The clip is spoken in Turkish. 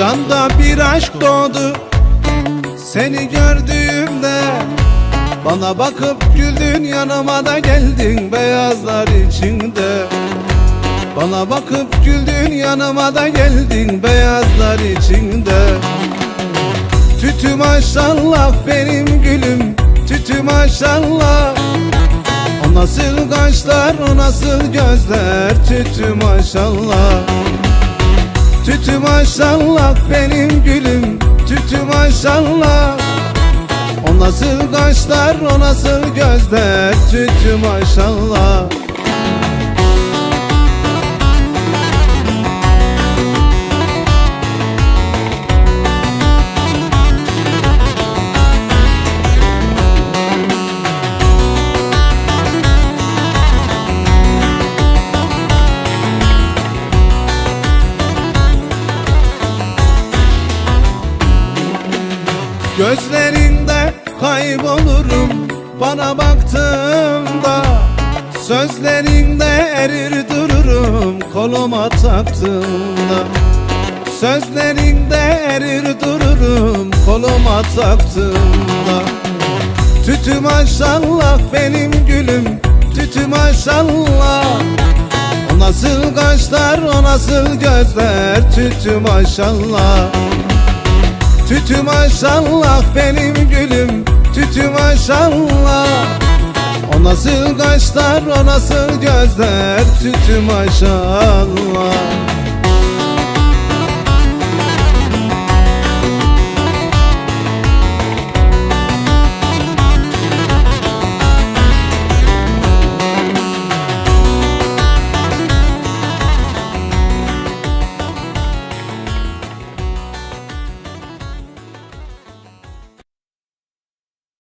Canda bir aşk doğdu. Seni gördüğümde Bana bakıp güldün yanıma da geldin beyazlar içinde. Bana bakıp güldün yanıma da geldin beyazlar içinde. Tütü maşallah benim gülüm Tütü maşallah O nasıl kaşlar o nasıl gözler Tütü maşallah Tütü maşallah benim gülüm Tütü maşallah O nasıl kaşlar o nasıl gözler Tütü maşallah Gözlerinde kaybolurum. Bana baktığımda Sözlerinde erir dururum. Koluma taktığımda Sözlerinde erir dururum. Koluma taktığımda Tütü maşallah benim gülüm. Tütü maşallah. O nasıl kaşlar o nasıl gözler. Tütü maşallah Tütü maşallah benim gülüm Tütü maşallah. O nasıl kaşlar o nasıl gözler Tütü maşallah